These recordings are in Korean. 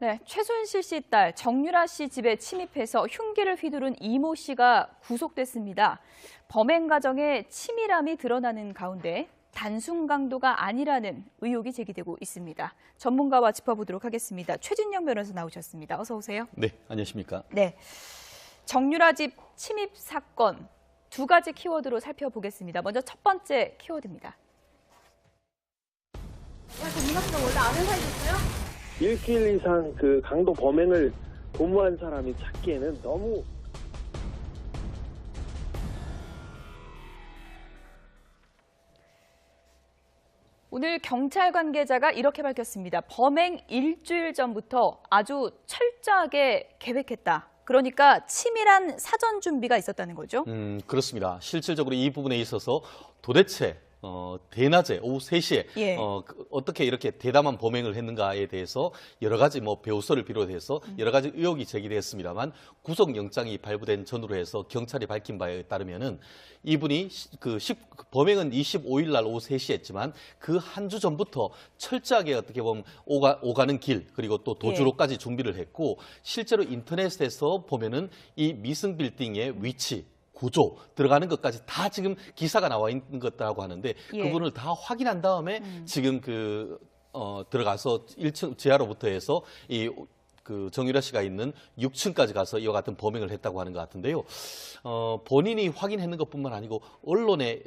네, 최순실 씨 딸 정유라 씨 집에 침입해서 흉기를 휘두른 이모 씨가 구속됐습니다. 범행 과정에 치밀함이 드러나는 가운데 단순 강도가 아니라는 의혹이 제기되고 있습니다. 전문가와 짚어보도록 하겠습니다. 최진영 변호사 나오셨습니다. 어서 오세요. 네, 안녕하십니까. 네, 정유라 집 침입 사건 두 가지 키워드로 살펴보겠습니다. 먼저 첫 번째 키워드입니다. 일주일 이 상 그 강도 범행을 도모한 사람이 찾기에는 너무 오늘 경찰 관계자가 이렇게 밝혔습니다. 범행 일주일 전부터 아주 철저하게 계획했다. 그러니까 치밀한 사전 준비가 있었다는 거죠. 음, 그렇습니다. 실질적으로 이 부분에 있어서 도대체 어, 대낮에 오후 3시에 예. 어, 그, 어떻게 이렇게 대담한 범행을 했는가에 대해서 여러 가지 뭐 배우서를 비롯해서 여러 가지 의혹이 제기됐습니다만 구속영장이 발부된 전후로 해서 경찰이 밝힌 바에 따르면은 이분이 시- 그 10, 그 범행은 25일 날 오후 3시에 했지만 그 한 주 전부터 철저하게 어떻게 보면 오가, 오가는 길 그리고 또 도주로까지 준비를 했고 실제로 인터넷에서 보면은 이 미승 빌딩의 위치 구조 들어가는 것까지 다 지금 기사가 나와 있는 것다라고 하는데 예. 그 부분을 다 확인한 다음에 지금 그 어, 들어가서 1층 지하로부터 해서 이 그 정유라 씨가 있는 6층까지 가서 이와 같은 범행을 했다고 하는 것 같은데요. 어, 본인이 확인했는 것뿐만 아니고 언론에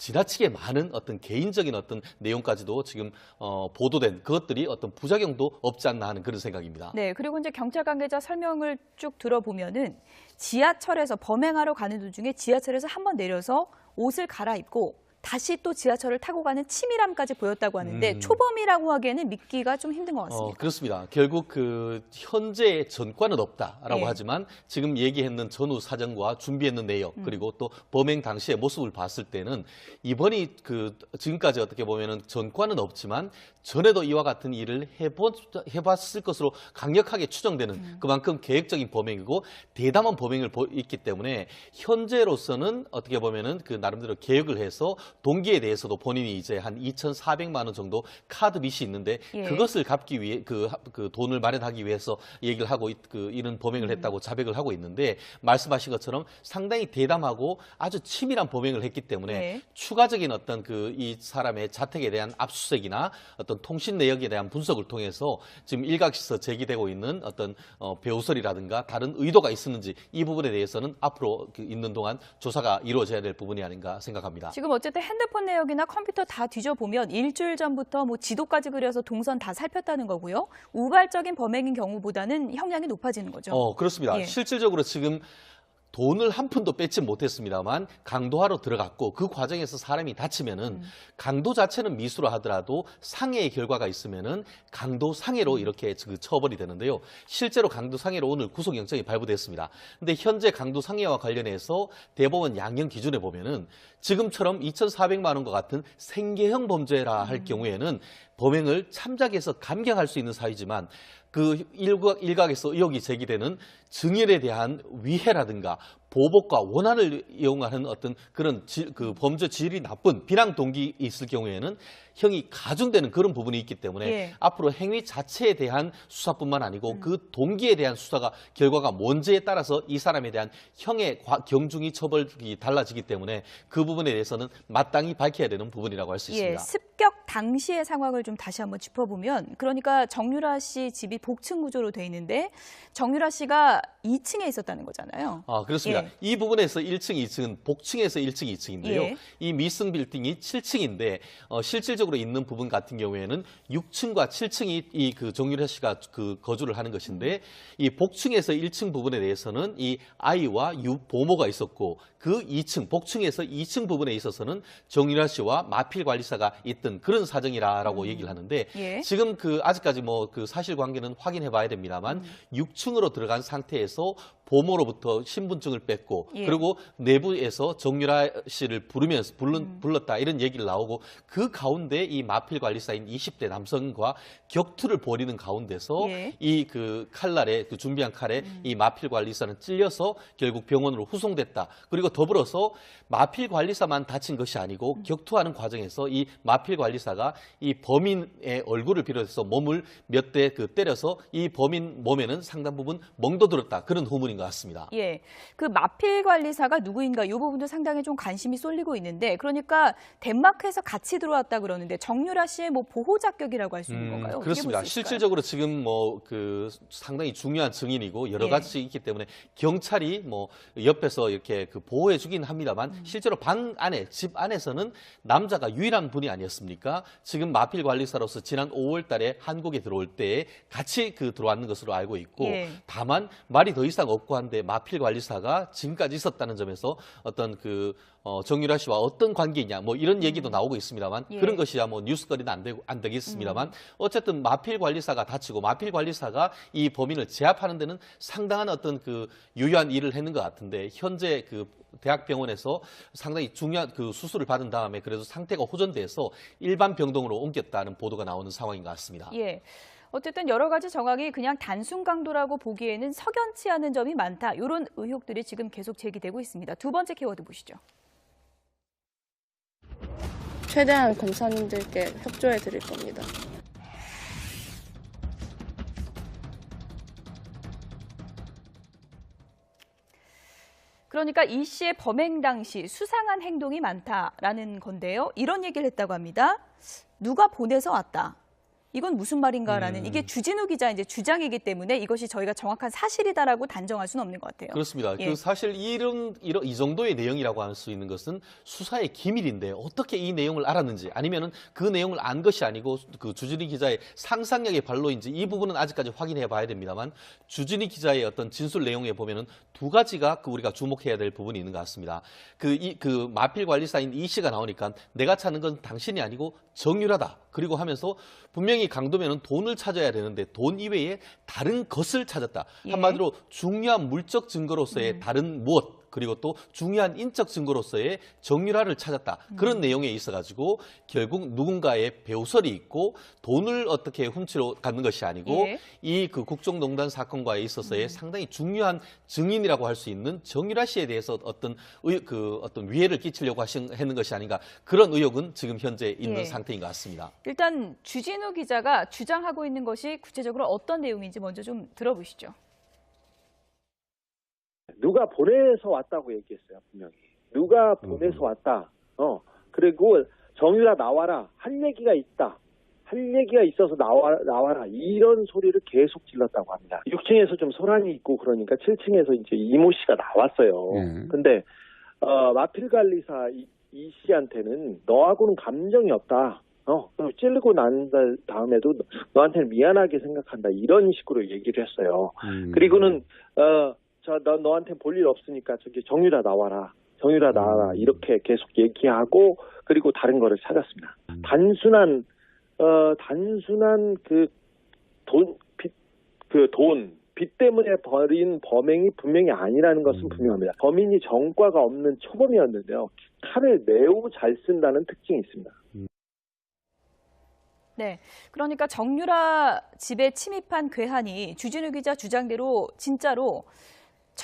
지나치게 많은 어떤 개인적인 어떤 내용까지도 지금 어, 보도된 그것들이 어떤 부작용도 없지 않나 하는 그런 생각입니다. 네, 그리고 이제 경찰 관계자 설명을 쭉 들어보면은 지하철에서 범행하러 가는 도중에 지하철에서 한 번 내려서 옷을 갈아입고 다시 또 지하철을 타고 가는 치밀함까지 보였다고 하는데 음. 초범이라고 하기에는 믿기가 좀 힘든 것 어, 같습니다. 그렇습니다. 결국 그 현재 전과는 없다라고 예. 하지만 지금 얘기했는 전후 사정과 준비했는 내용 음. 그리고 또 범행 당시의 모습을 봤을 때는 이번이 그 지금까지 어떻게 보면은 전과는 없지만 전에도 이와 같은 일을 해본 해봤을 것으로 강력하게 추정되는 음. 그만큼 계획적인 범행이고 대담한 범행을 보- 있기 때문에 현재로서는 어떻게 보면은 그 나름대로 계획을 해서 동기에 대해서도 본인이 이제 한 2,400만 원 정도 카드 빚이 있는데 예. 그것을 갚기 위해 그, 하- 그 돈을 마련하기 위해서 얘기를 하고 있- 그 이런 범행을 음. 했다고 자백을 하고 있는데 말씀하신 것처럼 상당히 대담하고 아주 치밀한 범행을 했기 때문에 네. 추가적인 어떤 그 이 사람의 자택에 대한 압수수색이나 어떤 통신 내역에 대한 분석을 통해서 지금 일각에서 제기되고 있는 어떤 어, 배우설이라든가 다른 의도가 있었는지 이 부분에 대해서는 앞으로 그 있는 동안 조사가 이루어져야 될 부분이 아닌가 생각합니다. 지금 어쨌든 핸드폰 내역이나 컴퓨터 다 뒤져보면 일주일 전부터 뭐 지도까지 그려서 동선 다 살폈다는 거고요. 우발적인 범행인 경우보다는 형량이 높아지는 거죠. 어, 그렇습니다. 예. 실질적으로 지금 돈을 한 푼도 뺏지 못했습니다만 강도하러 들어갔고 그 과정에서 사람이 다치면은 음. 강도 자체는 미수로 하더라도 상해의 결과가 있으면은 강도 상해로 음. 이렇게 그 처벌이 되는데요. 실제로 강도 상해로 오늘 구속영장이 발부됐습니다. 근데 현재 강도 상해와 관련해서 대법원 양형 기준에 보면은 지금처럼 2,400만 원과 같은 생계형 범죄라 음. 할 경우에는 범행을 참작해서 감경할 수 있는 사유지만 그 일각, 일각에서 의혹이 제기되는 증인에 대한 위해라든가 보복과 원한을 이용하는 어떤 그런 질- 그 범죄 질이 나쁜 비난 동기 있을 경우에는 형이 가중되는 그런 부분이 있기 때문에 예. 앞으로 행위 자체에 대한 수사뿐만 아니고 음. 그 동기에 대한 수사가 결과가 뭔지에 따라서 이 사람에 대한 형의 과- 경중이 처벌이 달라지기 때문에 그 부분에 대해서는 마땅히 밝혀야 되는 부분이라고 할수 예, 있습니다. 습격 당시의 상황을 좀 다시 한번 짚어보면 그러니까 정유라 씨 집이 복층 구조로 돼 있는데 정유라 씨가 2층에 있었다는 거잖아요. 아, 그렇습니다. 예. 이 부분에서 1층, 2층은 복층에서 1층, 2층인데요. 예. 이 미승 빌딩이 7층인데 어, 실질적으로 있는 부분 같은 경우에는 6층과 7층이 이 그 정유라 씨가 그 거주를 하는 것인데 이 복층에서 1층 부분에 대해서는 이 아이와 유 보모가 있었고 그 2층 복층에서 2층 부분에 있어서는 정유라 씨와 마필 관리사가 있던 그런 사정이라라고 얘기를 하는데 예. 지금 그 아직까지 뭐 그 사실관계는 확인해 봐야 됩니다만 6층으로 들어간 상태 에서 보모로부터 신분증을 뺐고 예. 그리고 내부에서 정유라 씨를 부르면서 불른, 음. 불렀다 이런 얘기를 나오고 그 가운데 이 마필 관리사인 20대 남성과 격투를 벌이는 가운데서 예. 이그 칼날에 그 준비한 칼에 음. 이 마필 관리사는 찔려서 결국 병원으로 후송됐다. 그리고 더불어서 마필 관리사만 다친 것이 아니고 음. 격투하는 과정에서 이 마필 관리사가 이 범인의 얼굴을 비롯해서 몸을 몇 대 그 때려서 이 범인 몸에는 상당 부분 멍도들었다. 그런 후문인 것 같습니다. 예, 그 마필 관리사가 누구인가 이 부분도 상당히 좀 관심이 쏠리고 있는데 그러니까 덴마크에서 같이 들어왔다 그러는데 정유라 씨의 뭐 보호 자격이라고 할 수 있는 건가요? 어떻게 그렇습니다. 실질적으로 지금 뭐 그 상당히 중요한 증인이고 여러 예. 가지 있기 때문에 경찰이 뭐 옆에서 이렇게 그 보호해 주긴 합니다만 음. 실제로 방 안에 집 안에서는 남자가 유일한 분이 아니었습니까? 지금 마필 관리사로서 지난 5월 달에 한국에 들어올 때 같이 그 들어왔는 것으로 알고 있고 예. 다만 말이 더 이상 없고 한데 마필 관리사가 지금까지 있었다는 점에서 어떤 그 어, 정유라 씨와 어떤 관계이냐 뭐 이런 얘기도 나오고 있습니다만 예. 그런 것이야 뭐 뉴스거리는 안, 되고, 안 되겠습니다만 어쨌든 마필 관리사가 다치고 마필 관리사가 이 범인을 제압하는 데는 상당한 어떤 그 유효한 일을 했는 것 같은데 현재 그 대학병원에서 상당히 중요한 그 수술을 받은 다음에 그래도 상태가 호전돼서 일반 병동으로 옮겼다는 보도가 나오는 상황인 것 같습니다. 예. 어쨌든 여러 가지 정황이 그냥 단순 강도라고 보기에는 석연치 않은 점이 많다. 이런 의혹들이 지금 계속 제기되고 있습니다. 두 번째 키워드 보시죠. 최대한 검사님들께 협조해 드릴 겁니다. 그러니까 이 씨의 범행 당시 수상한 행동이 많다라는 건데요. 이런 얘기를 했다고 합니다. 누가 보내서 왔다. 이건 무슨 말인가라는 음. 이게 주진우 기자 이제 주장이기 때문에 이것이 저희가 정확한 사실이다라고 단정할 수는 없는 것 같아요. 그렇습니다. 예. 그 사실 이런, 이런 이 정도의 내용이라고 할 수 있는 것은 수사의 기밀인데 어떻게 이 내용을 알았는지 아니면은 그 내용을 안 것이 아니고 그 주진희 기자의 상상력의 발로인지 이 부분은 아직까지 확인해 봐야 됩니다만 주진희 기자의 어떤 진술 내용에 보면은 두 가지가 그 우리가 주목해야 될 부분이 있는 것 같습니다. 그 이 그 마필 관리사인 이 씨가 나오니까 내가 찾는 건 당신이 아니고 정유라다. 그리고 하면서 분명히 강도면은 돈을 찾아야 되는데 돈 이외에 다른 것을 찾았다. 예. 한마디로 중요한 물적 증거로서의 다른 무엇 그리고 또 중요한 인적 증거로서의 정유라를 찾았다. 그런 내용에 있어가지고 결국 누군가의 배우설이 있고 돈을 어떻게 훔치러 가는 것이 아니고 예. 이그 국정농단 사건과에 있어서의 상당히 중요한 증인이라고 할 수 있는 정유라 씨에 대해서 어떤 의, 그 어떤 위해를 끼치려고 하신 했는 것이 아닌가 그런 의혹은 지금 현재 있는 예. 상태인 것 같습니다. 일단 주진우 기자가 주장하고 있는 것이 구체적으로 어떤 내용인지 먼저 좀 들어보시죠. 누가 보내서 왔다고 얘기했어요 분명히. 누가 보내서 왔다. 어 그리고 정유라 나와라. 할 얘기가 있다. 할 얘기가 있어서 나와 나와라. 이런 소리를 계속 질렀다고 합니다. 6층에서 좀 소란이 있고 그러니까 7층에서 이제 이모 씨가 나왔어요. 네. 근데 어 마필 관리사 이, 이 씨한테는 너하고는 감정이 없다. 어 찌르고 난 다음에도 너한테는 미안하게 생각한다. 이런 식으로 얘기를 했어요. 음. 그리고는 어, 저너 너한테 볼 일 없으니까 저기 정유라 나와라. 정유라 나와라. 이렇게 계속 얘기하고 그리고 다른 거를 찾았습니다. 단순한 어 단순한 그 그돈빚 그돈 빚 때문에 벌인 범행이 분명히 아니라는 것은 음. 분명합니다. 범인이 전과가 없는 초범이었는데요. 칼을 매우 잘 쓴다는 특징이 있습니다. 네. 그러니까 정유라 집에 침입한 괴한이 주진우 기자 주장대로 진짜로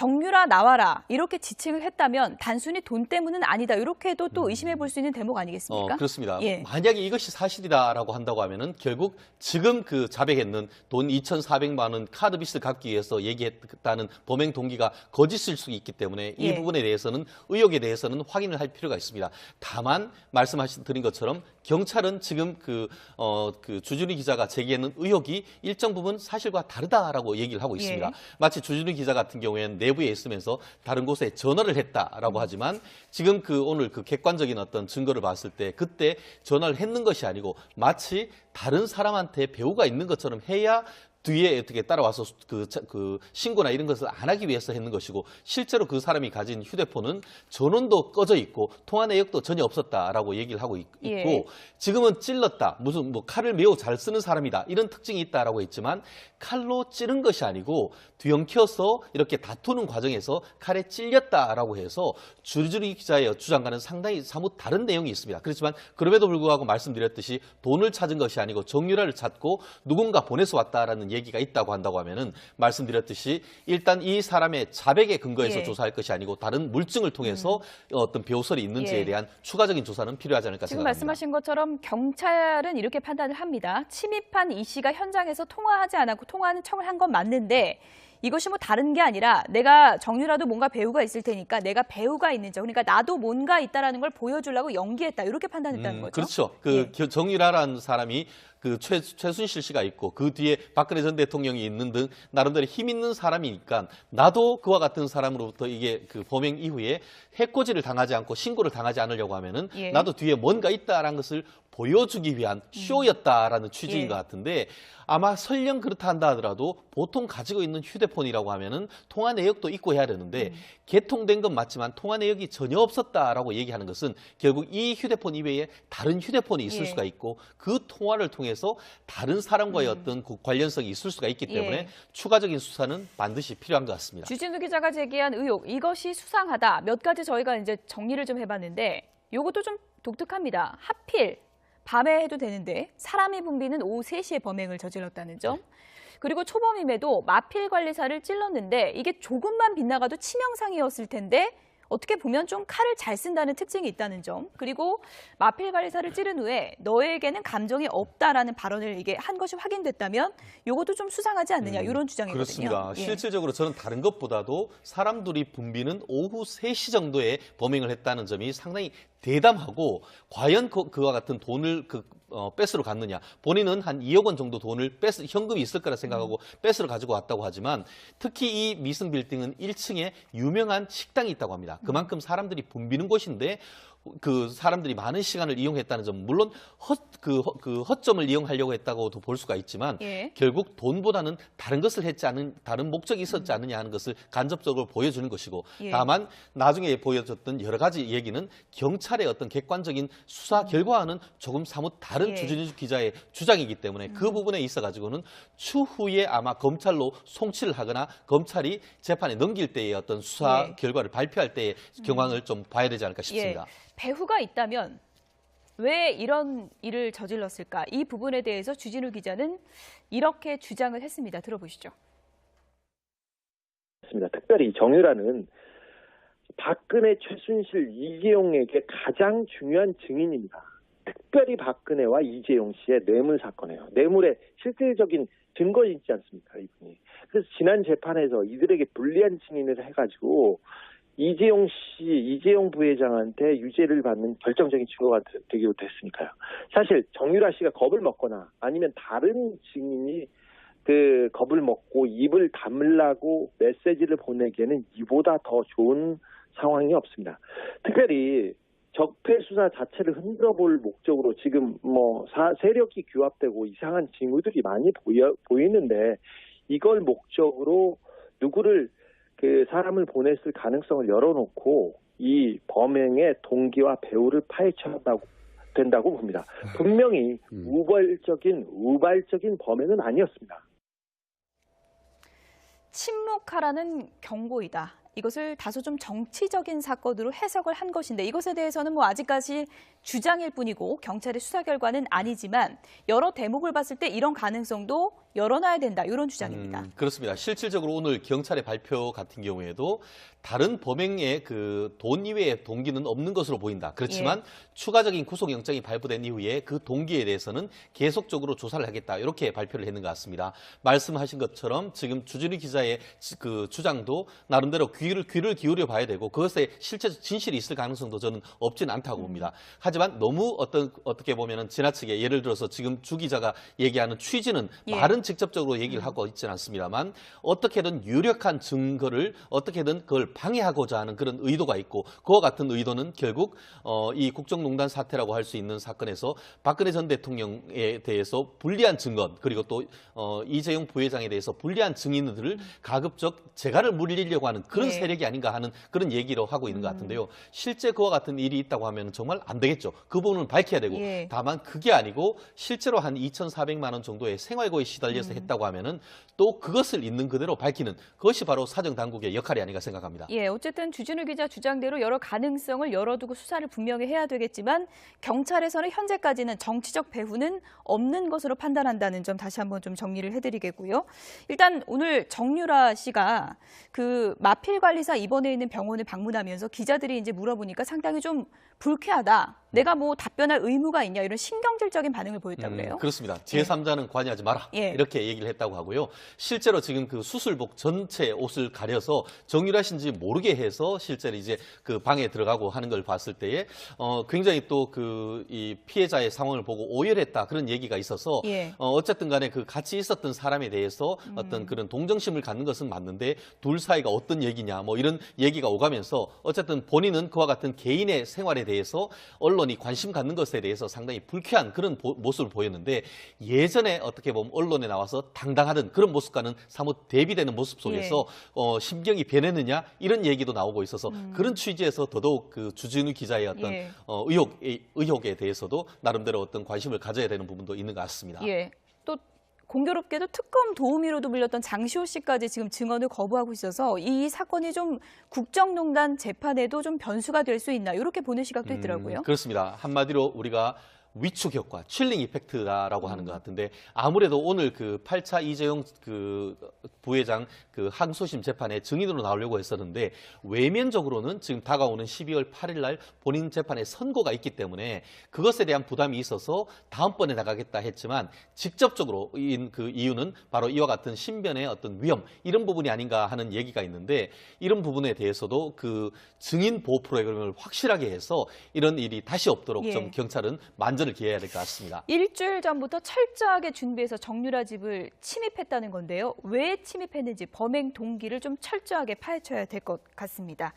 정유라 나와라 이렇게 지칭을 했다면 단순히 돈 때문은 아니다 이렇게도 또 의심해 볼 수 있는 대목 아니겠습니까? 어, 그렇습니다. 예. 만약에 이것이 사실이다라고 한다고 하면은 결국 지금 그 자백했는 돈 2,400만 원 카드 빚을 갚기 위해서 얘기했다는 범행 동기가 거짓일 수 있기 때문에 이 예. 부분에 대해서는 의혹에 대해서는 확인을 할 필요가 있습니다. 다만 말씀하신 드린 것처럼 경찰은 지금 그, 어, 그 주준희 기자가 제기하는 의혹이 일정 부분 사실과 다르다라고 얘기를 하고 있습니다. 예. 마치 주준희 기자 같은 경우에는 내부에 있으면서 다른 곳에 전화를 했다라고 하지만 지금 그 오늘 그 객관적인 어떤 증거를 봤을 때 그때 전화를 했는 것이 아니고 마치 다른 사람한테 배우가 있는 것처럼 해야 뒤에 어떻게 따라와서 그, 자- 그 신고나 이런 것을 안 하기 위해서 했는 것이고 실제로 그 사람이 가진 휴대폰은 전원도 꺼져 있고 통화 내역도 전혀 없었다라고 얘기를 하고 있, 예. 고 지금은 찔렀다 무슨 뭐 칼을 매우 잘 쓰는 사람이다 이런 특징이 있다라고 했지만 칼로 찌른 것이 아니고 뒤엉켜서 이렇게 다투는 과정에서 칼에 찔렸다라고 해서 주리주리 기자의 주장과는 상당히 사뭇 다른 내용이 있습니다. 그렇지만 그럼에도 불구하고 말씀드렸듯이 돈을 찾은 것이 아니고 정유라를 찾고 누군가 보내서 왔다라는 얘기가 있다고 한다고 하면은 말씀드렸듯이 일단 이 사람의 자백에 근거해서 예. 조사할 것이 아니고 다른 물증을 통해서 어떤 배우설이 있는지에 예. 대한 추가적인 조사는 필요하지 않을까 지금 생각합니다. 말씀하신 것처럼 경찰은 이렇게 판단을 합니다. 침입한 이 씨가 현장에서 통화하지 않았고 통화는 청을 한 건 맞는데 이것이 뭐 다른 게 아니라 내가 정유라도 뭔가 배우가 있을 테니까 내가 배우가 있는지 그러니까 나도 뭔가 있다라는 걸 보여주려고 연기했다 이렇게 판단했다는 음, 거죠. 그렇죠. 그 예. 겨- 정유라라는 사람이 그 최, 최순실 씨가 있고 그 뒤에 박근혜 전 대통령이 있는 등 나름대로 힘 있는 사람이니까 나도 그와 같은 사람으로부터 이게 그 범행 이후에 해코지를 당하지 않고 신고를 당하지 않으려고 하면은 예. 나도 뒤에 뭔가 있다라는 것을 보여주기 위한 쇼였다라는 취지인 예. 것 같은데 아마 설령 그렇다 한다 하더라도 보통 가지고 있는 휴대폰이라고 하면은 통화 내역도 있고 해야 되는데 개통된 건 맞지만 통화 내역이 전혀 없었다라고 얘기하는 것은 결국 이 휴대폰 이외에 다른 휴대폰이 있을 예. 수가 있고 그 통화를 통해서 다른 사람과의 어떤 그 관련성이 있을 수가 있기 때문에 예. 추가적인 수사는 반드시 필요한 것 같습니다. 주진우 기자가 제기한 의혹 이것이 수상하다. 몇 가지 저희가 이제 정리를 좀 해봤는데 이것도 좀 독특합니다. 하필 밤에 해도 되는데 사람이 붐비는 오후 3시에 범행을 저질렀다는 점. 그리고 초범임에도 마필 관리사를 찔렀는데 이게 조금만 빗나가도 치명상이었을 텐데 어떻게 보면 좀 칼을 잘 쓴다는 특징이 있다는 점. 그리고 마필 관리사를 찌른 후에 너에게는 감정이 없다라는 발언을 이게 한 것이 확인됐다면 이것도 좀 수상하지 않느냐 이런 주장이거든요. 그렇습니다. 예. 실질적으로 저는 다른 것보다도 사람들이 붐비는 오후 3시 정도에 범행을 했다는 점이 상당히 대담하고 과연 그, 그와 같은 돈을 그 어, 뺏으러 갔느냐. 본인은 한 2억 원 정도 돈을 뺏, 현금이 있을 거라 생각하고 뺏으러 가지고 왔다고 하지만 특히 이 미슨 빌딩은 1층에 유명한 식당이 있다고 합니다. 그만큼 사람들이 붐비는 곳인데 그 사람들이 많은 시간을 이용했다는 점 물론 헛, 그, 허- 그 허점을 이용하려고 했다고도 볼 수가 있지만 예. 결국 돈보다는 다른 것을 했지 않은 다른 목적이 있었지 않느냐 하는 것을 간접적으로 보여주는 것이고 예. 다만 나중에 보여줬던 여러 가지 얘기는 경찰의 어떤 객관적인 수사 결과와는 조금 사뭇 다른 음. 예. 음. 주진우 기자의 주장이기 때문에 그 부분에 있어 가지고는 추후에 아마 검찰로 송치를 하거나 검찰이 재판에 넘길 때의 어떤 수사 예. 결과를 발표할 때의 경황을 좀 봐야 되지 않을까 싶습니다. 예. 배후가 있다면 왜 이런 일을 저질렀을까? 이 부분에 대해서 주진우 기자는 이렇게 주장을 했습니다. 들어보시죠. 특별히 정유라는 박근혜, 최순실, 이재용에게 가장 중요한 증인입니다. 특별히 박근혜와 이재용 씨의 뇌물 사건이에요. 뇌물의 실질적인 증거 있지 않습니까, 이분이. 그래서 지난 재판에서 이들에게 불리한 증인을 해가지고 이재용 씨, 이재용 부회장한테 유죄를 받는 결정적인 증거가 되- 되기로 됐으니까요. 사실 정유라 씨가 겁을 먹거나 아니면 다른 증인이 그 겁을 먹고 입을 다물라고 메시지를 보내기에는 이보다 더 좋은 상황이 없습니다. 특별히 적폐 수사 자체를 흔들어 볼 목적으로 지금 뭐 사- 세력이 규합되고 이상한 징후들이 많이 보여, 보이는데 이걸 목적으로 누구를 그 사람을 보냈을 가능성을 열어놓고 이 범행의 동기와 배후를 파헤쳐야 된다고 봅니다. 분명히 우발적인 우발적인 범행은 아니었습니다. 침묵하라는 경고이다. 이것을 다소 좀 정치적인 사건으로 해석을 한 것인데 이것에 대해서는 뭐 아직까지 주장일 뿐이고 경찰의 수사 결과는 아니지만 여러 대목을 봤을 때 이런 가능성도 열어놔야 된다. 이런 주장입니다. 음, 그렇습니다. 실질적으로 오늘 경찰의 발표 같은 경우에도 다른 범행의 그 돈 이외의 동기는 없는 것으로 보인다. 그렇지만 추가적인 구속영장이 발부된 이후에 그 동기에 대해서는 계속적으로 조사를 하겠다. 이렇게 발표를 했는 것 같습니다. 말씀하신 것처럼 지금 주진우 기자의 지- 그 주장도 나름대로 귀 귀를 귀를 기울여 봐야 되고 그것에 실제 진실이 있을 가능성도 저는 없지는 않다고 음. 봅니다. 하지만 너무 어떤 어떻게 보면은 지나치게 예를 들어서 지금 주 기자가 얘기하는 취지는 예. 음. 말은 직접적으로 얘기를 하고 있지는 않습니다만 어떻게든 유력한 증거를 어떻게든 그걸 방해하고자 하는 그런 의도가 있고 그와 같은 의도는 결국 어, 이 국정농단 사태라고 할 수 있는 사건에서 박근혜 전 대통령에 대해서 불리한 증거 그리고 또 어, 이재용 부회장에 대해서 불리한 증인들을 가급적 재갈을 물리려고 하는 그런 예. 세력이 아닌가 하는 그런 얘기로 하고 있는 것 같은데요. 실제 그와 같은 일이 있다고 하면 정말 안 되겠죠. 그 부분을 밝혀야 되고 예. 다만 그게 아니고 실제로 한 2,400만 원 정도의 생활고에 시달 려서 음. 했다고 하면은 또 그것을 있는 그대로 밝히는 그것이 바로 사정 당국의 역할이 아닌가 생각합니다. 예, 어쨌든 주진우 기자 주장대로 여러 가능성을 열어두고 수사를 분명히 해야 되겠지만 경찰에서는 현재까지는 정치적 배후는 없는 것으로 판단한다는 점 다시 한번 좀 정리를 해드리겠고요. 일단 오늘 정유라 씨가 그 마필 관리사 입원해 있는 병원을 방문하면서 기자들이 이제 물어보니까 상당히 좀 불쾌하다. 내가 뭐 답변할 의무가 있냐 이런 신경질적인 반응을 보였다 그래요. 음, 그렇습니다. 제3자는 관여하지 마라. 예. 이렇게 얘기를 했다고 하고요. 실제로 지금 그 수술복 전체 옷을 가려서 정유라 씨인지 모르게 해서 실제로 이제 그 방에 들어가고 하는 걸 봤을 때에 어 굉장히 또 그 이 피해자의 상황을 보고 오열했다 그런 얘기가 있어서 예. 어 어쨌든 간에 그 같이 있었던 사람에 대해서 음. 어떤 그런 동정심을 갖는 것은 맞는데 둘 사이가 어떤 얘기냐 뭐 이런 얘기가 오가면서 어쨌든 본인은 그와 같은 개인의 생활에 대해서 언론 이 관심 갖는 것에 대해서 상당히 불쾌한 그런 보- 모습을 보였는데 예전에 어떻게 보면 언론에 나와서 당당하던 그런 모습과는 사뭇 대비되는 모습 속에서 예. 어, 심경이 변했느냐 이런 얘기도 나오고 있어서 그런 취지에서 더더욱 그 주진우 기자의 어떤 음. 예. 어, 의혹 의혹에 대해서도 나름대로 어떤 관심을 가져야 되는 부분도 있는 것 같습니다. 예. 또 공교롭게도 특검 도우미로도 불렸던 장시호 씨까지 지금 증언을 거부하고 있어서 이 사건이 좀 국정농단 재판에도 좀 변수가 될 수 있나 이렇게 보는 시각도 있더라고요. 음, 그렇습니다. 한마디로 우리가 위축 효과, 칠링 이펙트라고 음. 하는 것 같은데 아무래도 오늘 그 8차 이재용 그 부회장 그 항소심 재판에 증인으로 나오려고 했었는데 외면적으로는 지금 다가오는 12월 8일 날 본인 재판에 선고가 있기 때문에 그것에 대한 부담이 있어서 다음번에 나가겠다 했지만 직접적으로 인그 이유는 바로 이와 같은 신변의 어떤 위험 이런 부분이 아닌가 하는 얘기가 있는데 이런 부분에 대해서도 그 증인 보호 프로그램을 확실하게 해서 이런 일이 다시 없도록 예. 좀 경찰은 만전 을 기해야 될 것 같습니다. 일주일 전부터 철저하게 준비해서 정유라 집을 침입했다는 건데요. 왜 침입했는지 범행 동기를 좀 철저하게 파헤쳐야 될 것 같습니다.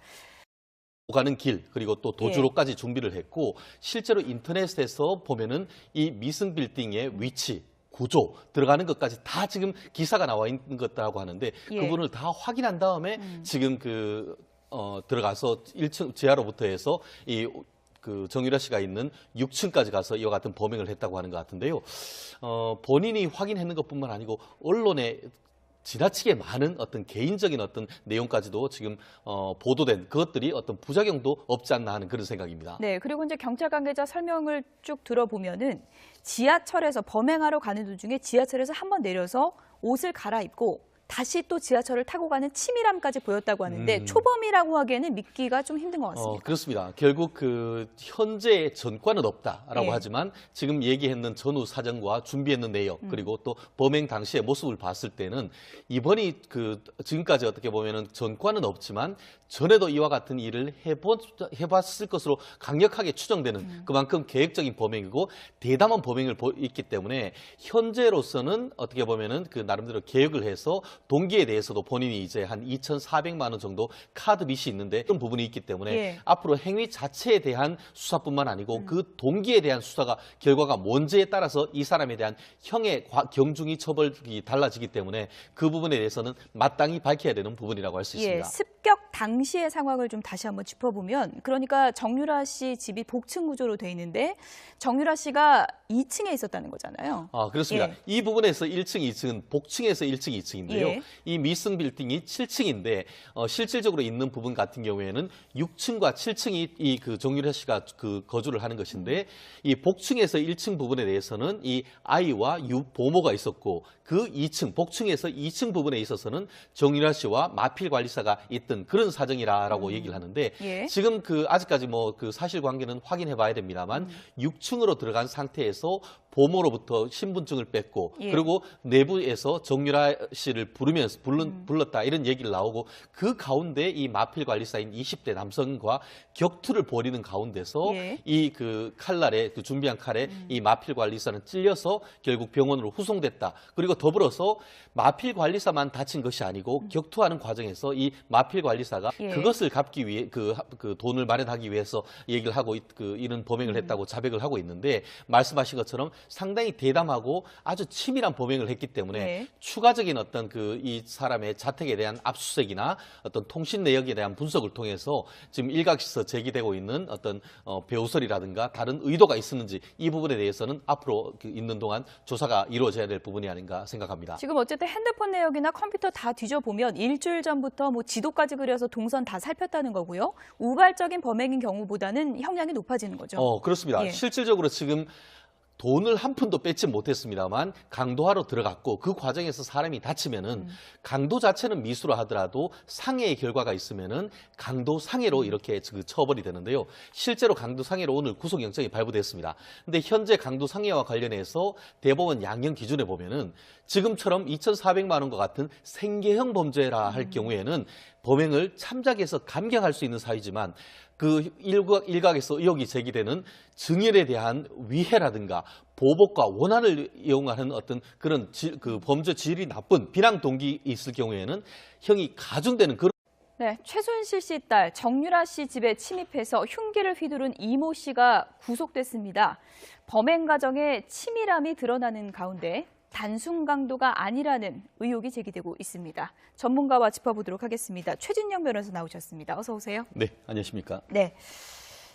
가는 길 그리고 또 예. 도주로까지 준비를 했고 실제로 인터넷에서 보면은 이 미승 빌딩의 위치 구조 들어가는 것까지 다 지금 기사가 나와 있는 것이라고 하는데 예. 그분을 다 확인한 다음에 지금 그 어, 들어가서 1층 지하로부터 해서 이 그 정유라 씨가 있는 6층까지 가서 이와 같은 범행을 했다고 하는 것 같은데요. 어, 본인이 확인했는 것뿐만 아니고 언론에 지나치게 많은 어떤 개인적인 어떤 내용까지도 지금 어, 보도된 그것들이 어떤 부작용도 없지 않나 하는 그런 생각입니다. 네, 그리고 이제 경찰 관계자 설명을 쭉 들어보면은 지하철에서 범행하러 가는 도중에 지하철에서 한 번 내려서 옷을 갈아입고 다시 또 지하철을 타고 가는 치밀함까지 보였다고 하는데 음. 초범이라고 하기에는 믿기가 좀 힘든 것 어, 같습니다. 그렇습니다. 결국 그 현재 전과는 없다라고 예. 하지만 지금 얘기했는 전후 사정과 준비했는 내용 음. 그리고 또 범행 당시의 모습을 봤을 때는 이번이 그 지금까지 어떻게 보면은 전과는 없지만 전에도 이와 같은 일을 해보, 해봤을 것으로 강력하게 추정되는 음. 그만큼 계획적인 범행이고 대담한 범행을 보, 있기 때문에 현재로서는 어떻게 보면은 그 나름대로 계획을 해서 동기에 대해서도 본인이 이제 한 2,400만 원 정도 카드 빚이 있는데 그런 부분이 있기 때문에 예. 앞으로 행위 자체에 대한 수사뿐만 아니고 음. 그 동기에 대한 수사가 결과가 뭔지에 따라서 이 사람에 대한 형의 과- 경중이 처벌이 달라지기 때문에 그 부분에 대해서는 마땅히 밝혀야 되는 부분이라고 할수 예, 있습니다. 습격 당 시의 상황을 좀 다시 한번 짚어보면 그러니까 정유라 씨 집이 복층 구조로 돼 있는데 정유라 씨가 2층에 있었다는 거잖아요. 아, 그렇습니다. 예. 이 부분에서 1층, 2층은 복층에서 1층, 2층인데요. 예. 이 미승 빌딩이 7층인데 어, 실질적으로 있는 부분 같은 경우에는 6층과 7층이 이 그 정유라 씨가 그 거주를 하는 것인데 이 복층에서 1층 부분에 대해서는 이 아이와 유 보모가 있었고 그 2층 복층에서 2층 부분에 있어서는 정유라 씨와 마필 관리사가 있던 그런 사정 이라라고 얘기를 하는데 예. 지금 그 아직까지 뭐 그 사실관계는 확인해 봐야 됩니다만 6층으로 들어간 상태에서 보모로부터 신분증을 뺐고 예. 그리고 내부에서 정유라 씨를 부르면서 불른, 음. 불렀다 이런 얘기를 나오고 그 가운데 이 마필 관리사인 20대 남성과 격투를 벌이는 가운데서 예. 음. 이그 칼날에 그 준비한 칼에 이 마필 관리사는 찔려서 결국 병원으로 후송됐다. 그리고 더불어서 마필 관리사만 다친 것이 아니고 격투하는 과정에서 이 마필 관리사가 음. 예. 그것을 갚기 위해 그, 하- 그 돈을 마련하기 위해서 얘기를 하고 있- 그 이런 범행을 음. 했다고 자백을 하고 있는데 말씀하신 것처럼 상당히 대담하고 아주 치밀한 범행을 했기 때문에 네. 추가적인 어떤 그 이 사람의 자택에 대한 압수수색이나 어떤 통신 내역에 대한 분석을 통해서 지금 일각에서 제기되고 있는 어떤 어, 배우설이라든가 다른 의도가 있었는지 이 부분에 대해서는 앞으로 그 있는 동안 조사가 이루어져야 될 부분이 아닌가 생각합니다. 지금 어쨌든 핸드폰 내역이나 컴퓨터 다 뒤져보면 일주일 전부터 뭐 지도까지 그려서 동선 다 살폈다는 거고요. 우발적인 범행인 경우보다는 형량이 높아지는 거죠. 어, 그렇습니다. 예. 실질적으로 지금 돈을 한 푼도 뺏지 못했습니다만 강도하러 들어갔고 그 과정에서 사람이 다치면은 음. 강도 자체는 미수로 하더라도 상해의 결과가 있으면은 강도 음. 상해로 이렇게 그 처벌이 되는데요. 실제로 강도 상해로 오늘 구속영장이 발부됐습니다. 근데 현재 강도 상해와 관련해서 대법원 양형 기준에 보면은 지금처럼 2,400만 원과 같은 생계형 범죄라 음. 할 경우에는 범행을 참작해서 감경할 수 있는 사유지만 그 일각, 일각에서 의혹이 제기되는 증인에 대한 위해라든가 보복과 원한을 이용하는 어떤 그런 질- 그 범죄 질이 나쁜 비난 동기 있을 경우에는 형이 가중되는 그런 네, 최순실 씨 딸 정유라 씨 집에 침입해서 흉기를 휘두른 이모 씨가 구속됐습니다. 범행 과정에 치밀함이 드러나는 가운데 단순 강도가 아니라는 의혹이 제기되고 있습니다. 전문가와 짚어보도록 하겠습니다. 최진영 변호사 나오셨습니다. 어서 오세요. 네 안녕하십니까 네,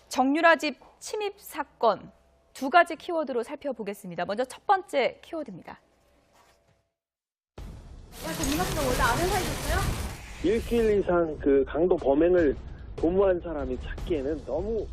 정유라 집 침입 사건 두 가지 키워드로 살펴보겠습니다. 먼저 첫 번째 키워드입니다. 일주일 이상 그 강도 범행을 도모한 사람이 찾기에는 너무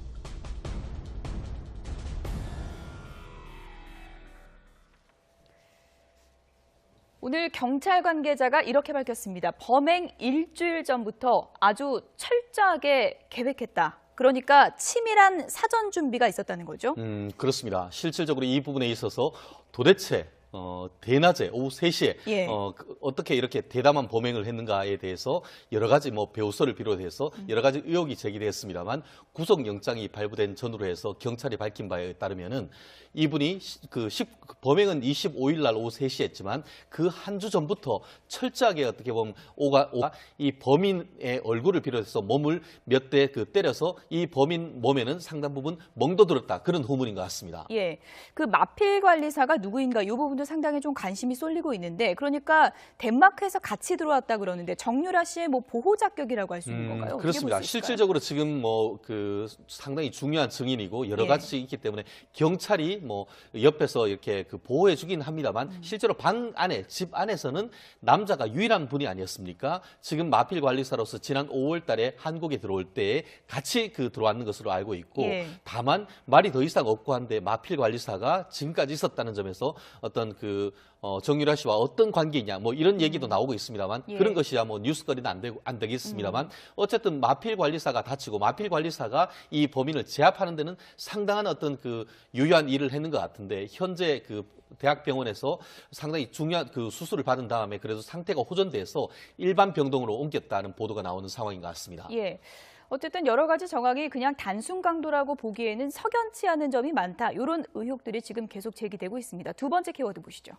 오늘 경찰 관계자가 이렇게 밝혔습니다. 범행 일주일 전부터 아주 철저하게 계획했다. 그러니까 치밀한 사전 준비가 있었다는 거죠. 음 그렇습니다 실질적으로 이 부분에 있어서 도대체 어, 대낮에 오후 3시에 예. 어, 그, 어떻게 이렇게 대담한 범행을 했는가에 대해서 여러 가지 뭐 배우설을 비롯해서 음. 여러 가지 의혹이 제기됐습니다만 구속영장이 발부된 전후로 해서 경찰이 밝힌 바에 따르면은 이분이 시- 그 10, 그 범행은 25일 날 오후 3시에 했지만 그 한 주 전부터 철저하게 어떻게 보면 오가, 오가 이 범인의 얼굴을 비롯해서 몸을 몇 대 그 때려서 이 범인 몸에는 상당 부분 멍도 들었다 그런 후문인 것 같습니다. 예, 그 마필 관리사가 누구인가 이 부분 도 상당히 좀 관심이 쏠리고 있는데 그러니까 덴마크에서 같이 들어왔다 그러는데 정유라 씨의 뭐 보호 자격이라고 할 수 있는 건가요? 음, 그렇습니다. 볼수 있을까요? 실질적으로 지금 뭐 그 상당히 중요한 증인이고 여러 예. 가지 있기 때문에 경찰이 뭐 옆에서 이렇게 그 보호해 주긴 합니다만 음. 실제로 방 안에 집 안에서는 남자가 유일한 분이 아니었습니까? 지금 마필 관리사로서 지난 5월 달에 한국에 들어올 때 같이 그 들어왔는 것으로 알고 있고 예. 다만 말이 더 이상 없고 한데 마필 관리사가 지금까지 있었다는 점에서 어떤 그 어, 정유라 씨와 어떤 관계이냐 뭐 이런 얘기도 나오고 있습니다만 예. 그런 것이야 뭐 뉴스거리는 안, 되고, 안 되겠습니다만 어쨌든 마필 관리사가 다치고 마필 관리사가 이 범인을 제압하는 데는 상당한 어떤 그 유효한 일을 했는 것 같은데 현재 그 대학병원에서 상당히 중요한 그 수술을 받은 다음에 그래도 상태가 호전돼서 일반 병동으로 옮겼다는 보도가 나오는 상황인 것 같습니다. 예. 어쨌든 여러 가지 정황이 그냥 단순 강도라고 보기에는 석연치 않은 점이 많다. 이런 의혹들이 지금 계속 제기되고 있습니다. 두 번째 키워드 보시죠.